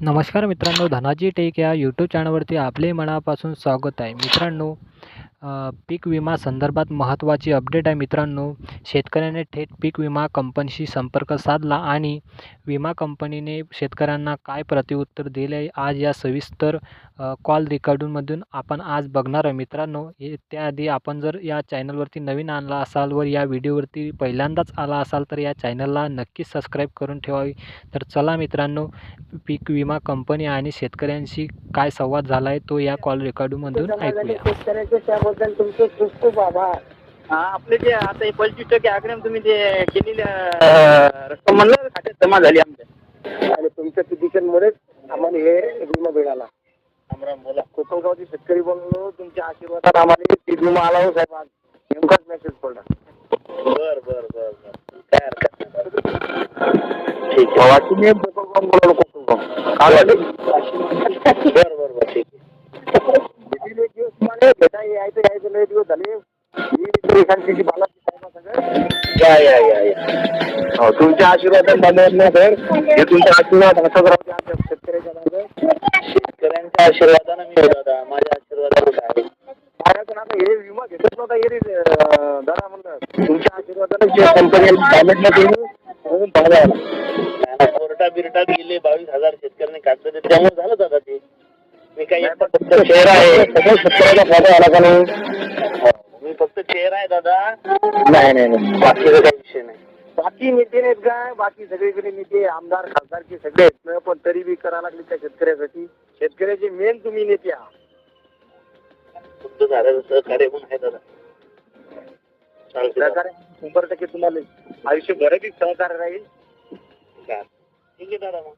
नमस्कार मित्रांनो धनाजी टेक या यूट्यूब चॅनलवरती आपले मनापासून स्वागत आहे. मित्रांनो पीक विमा संदर्भात महत्त्वाची अपडेट आहे मित्रांनो. शेतकऱ्याने थेट पीक विमा कंपनीशी संपर्क साधला आणि विमा कंपनीने शेतकऱ्यांना काय प्रतिउत्तर दिले आज या सविस्तर कॉल रेकॉर्डिंगमधून आपण आज बघणार आहे मित्रांनो. हे त्याआधी आपण जर या चॅनलवरती नवीन आला असाल वर या व्हिडिओवरती पहिल्यांदाच आला असाल तर या चॅनलला नक्कीच सबस्क्राईब करून ठेवावी. तर चला मित्रांनो पीक विमा कंपनी आणि शेतकऱ्यांशी काय संवाद झाला आहे तो या कॉल रेकॉर्डिंगमधून ऐकूया. त्याबद्दल तुमचे खूप खूप आभार. हा आपले जे आता हे पंचवीस टक्के आकडे तुम्ही जे केलेली अं, रक्कम म्हणलं खात्यात जमा झाली आमच्या. आणि तुमच्या पिटिशनमुळेच आम्हाला हे विमा मिळाला. रामराम बोला कोकणगावचे शेतकरी बनलो तुमच्या आशीर्वादात आम्हाला पीक विमा आला हो साहेब. आज नेमकाच मेसेज पडला. बर बर बर बर. काय हरकत ठीक आहे. वाशिम कोकणगाव बोलवलं कोकणगाव. बर बर बर. ठीक आहे. भेटा या या या या तुमच्या ना सर? हे तुमच्या आशीर्वाद असंच राहू द्या आमच्या शेतकऱ्याच्या मागं शेतकऱ्यांच्या आशीर्वादानं मी दादा माझ्या आशीर्वादानं काय माझ्याकडून आता हे विमा घेतच नव्हता हे. अं, दादा. म्हणलं तुमच्या आशीर्वादाने जे पेमेंट नाही केलं म्हणून चांगलं कोर्टा बिरटात गेले बावीस हज़ार शेतकऱ्यांनी कागद त्यामुळे झालं दादा ते फक्त चेहरा आहे सगळ्या शेतकऱ्याचा फ़ायदा झाला का नाही मी फक्त चेहरा आहे दादा। नाही नाही नाही। बाकीचा काही विषय नाही। बाकी नेते नाहीत काय बाकी सगळीकडे नेते आमदार खासदारचे सगळे आहेत ना, पण तरी बी करा लागले त्या शेतकऱ्यासाठी. शेतकऱ्याचे मेन तुम्ही नेते आहात. तुमचं झालेलं सहकार्य पण आहे दादा? चालतं दादा. सहकार्य शंभर टक्के तुम्हाला. आयुष्यभर बी सहकार्य राहील. ठीक आहे दादा मग.